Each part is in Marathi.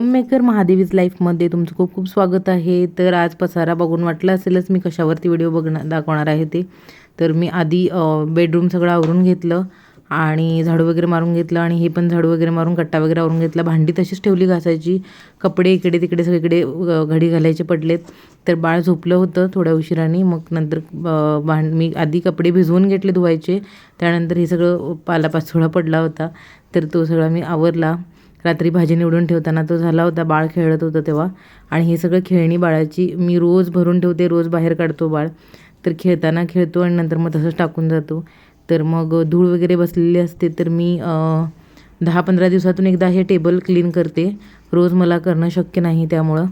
मेकर महादेवीज लाईफमध्ये तुमचं खूप खूप स्वागत आहे. तर आज पसारा बघून वाटलं असेलच मी कशावरती व्हिडिओ बघणार दाखवणार आहे ते. तर मी आधी बेडरूम सगळं आवरून घेतलं आणि झाडू वगैरे मारून घेतलं आणि हे पण झाडू वगैरे मारून कट्टा वगैरे आवरून घेतला. भांडी तशीच ठेवली घासायची. कपडे इकडे तिकडे सगळीकडे घडी घालायचे पडलेत. तर बाळ झोपलं होतं थोड्या उशिराने. मग नंतर भांड मी आधी कपडे भिजवून घेतले धुवायचे. त्यानंतर हे सगळं पालापाचोळा पडला होता. तर तो सगळा मी आवरला. रात्री भाजी निवडून ठेवताना तो झाला होता बाळ खेळत होतं तेव्हा. आणि हे सगळं खेळणी बाळाची मी रोज भरून ठेवते रोज बाहेर काढतो बाळ. तर खेळताना खेळतो आणि नंतर मग तसंच टाकून जातो. तर मग धूळ वगैरे बसलेली असते तर मी दहा पंधरा दिवसातून एकदा हे टेबल क्लीन करते. रोज मला करणं शक्य नाही त्यामुळं.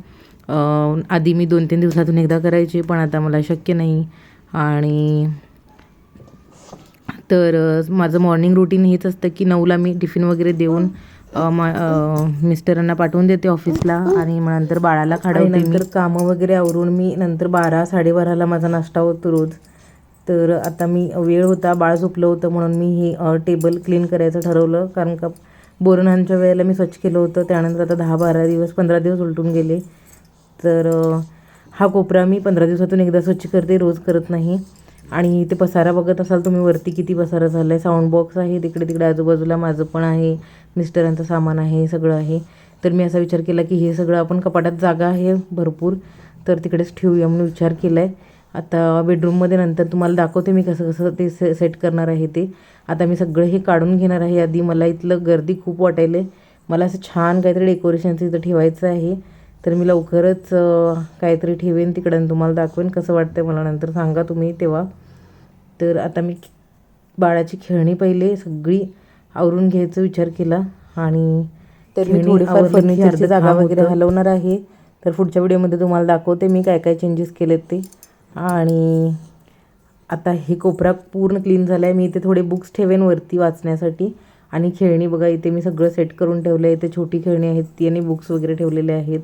आधी मी दोन तीन दिवसातून एकदा करायचे पण आता मला शक्य नाही. आणि तर माझं मॉर्निंग रुटीन हेच असतं की नऊला मी टिफिन वगैरे देऊन मिस्टरांना पाठवून देते ऑफिसला आणि मग नंतर बाळाला खाडवते नंतर कामं वगैरे आवरून मी नंतर बारा साडेबाराला माझा नाश्ता होतो रोज. तर आता मी वेळ होता बाळ झोपलं होतं म्हणून मी हे टेबल क्लीन करायचं ठरवलं. कारण का बोरणांच्या वेळेला मी स्वच्छ केलं होतं. त्यानंतर आता दहा बारा दिवस पंधरा दिवस उलटून गेले. तर हा कोपरा मी पंधरा दिवसातून एकदा स्वच्छ करते रोज करत नाही. आणि इथे पसारा बघत असाल तुम्ही वरती किती पसारा झाला आहे साऊंड बॉक्स आहे तिकडे तिकडे आजूबाजूला माझं पण आहे मिस्टरांचं सामान आहे सगळं आहे. तर मी असा विचार केला की हे सगळं आपण कपाटात जागा आहे भरपूर तर तिकडेच ठेवूया म्हणून विचार केला आहे आता बेडरूममध्ये नंतर तुम्हाला दाखवते मी कसं कसं ते से सेट करणार आहे ते. आता मी सगळं हे काढून घेणार आहे. आधी मला इथलं गर्दी खूप वाटायलं मला असं छान काहीतरी डेकोरेशनचं इथं ठेवायचं आहे. तर मी लवकरच काहीतरी ठेवेन तिकडं तुम्हाला दाखवेन कसं वाटतं मला. नंतर सांगा तुम्ही तेव्हा. तर आता मी बाळाची खेळणी पहिले सगळी आवरून घ्यायचा विचार केला आणि तर मी थोडीफार फर्निचरची जागा वगैरे. हलवणार आहे. तर पुढच्या व्हिडिओमध्ये तुम्हाला दाखवते मी काय काय चेंजेस केलेत ते. आणि आता हे कोपरा पूर्ण क्लीन झाला आहे मी इथे थोडे बुक्स ठेवेन वरती वाचण्यासाठी. आणि खेळणी बघा इथे मी सगळं सेट करून ठेवलं आहे इथे छोटी खेळणी आहेत ती आणि बुक्स वगैरे ठेवलेले आहेत.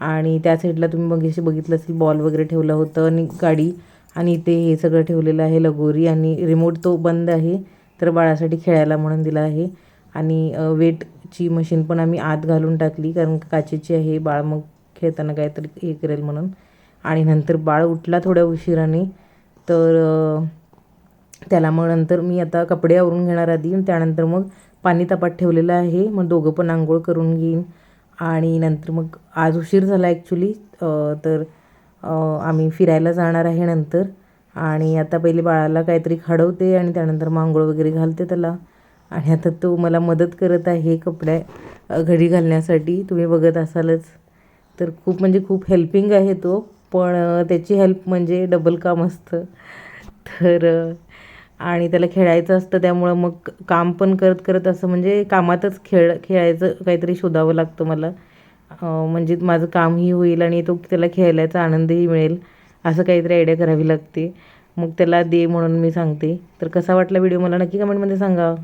आणि त्या साईडला तुम्ही मग बघितलं असेल बॉल वगैरे ठेवलं होतं आणि गाडी. आणि इथे हे सगळं ठेवलेलं आहे लगोरी आणि रिमोट तो बंद आहे तर बाळासाठी खेळायला म्हणून दिला आहे. आणि वेटची मशीन पण आम्ही आत घालून टाकली कारण काचेची आहे बाळ मग खेळताना काहीतरी हे करेल म्हणून. आणि नंतर बाळ उठला थोड्या उशिराने तर त्याला मग नंतर मी आता कपडे आवरून घेणार आधी त्यानंतर मग पाणी तापात ठेवलेलं आहे. मग दोघं पण आंघोळ करून घेईन. आणि नंतर मग आज उशीर झाला ॲक्च्युली तर आम्ही फिरायला जाणार आहे नंतर. आणि आता पहिले बाळाला काहीतरी खाडवते आणि त्यानंतर मग आंघोळ वगैरे घालते त्याला. आणि आता तो मला मदत करत आहे कपड्या घडी घालण्यासाठी. तुम्ही बघत असालच. तर खूप म्हणजे खूप हेल्पिंग आहे तो. पण त्याची हेल्प म्हणजे डबल काम असतं. तर आणि त्याला खेळायचं असतं त्यामुळं मग काम पण करत करत असं म्हणजे कामातच खेळ खेळायचं काहीतरी शोधावं लागतं मला. म्हणजे माझं कामही होईल आणि तो त्याला खेळायचा आनंदही मिळेल असं काहीतरी आयडिया करावी लागते. मग त्याला दे म्हणून मी सांगते. तर कसा वाटला व्हिडिओ मला नक्की कमेंटमध्ये सांगा.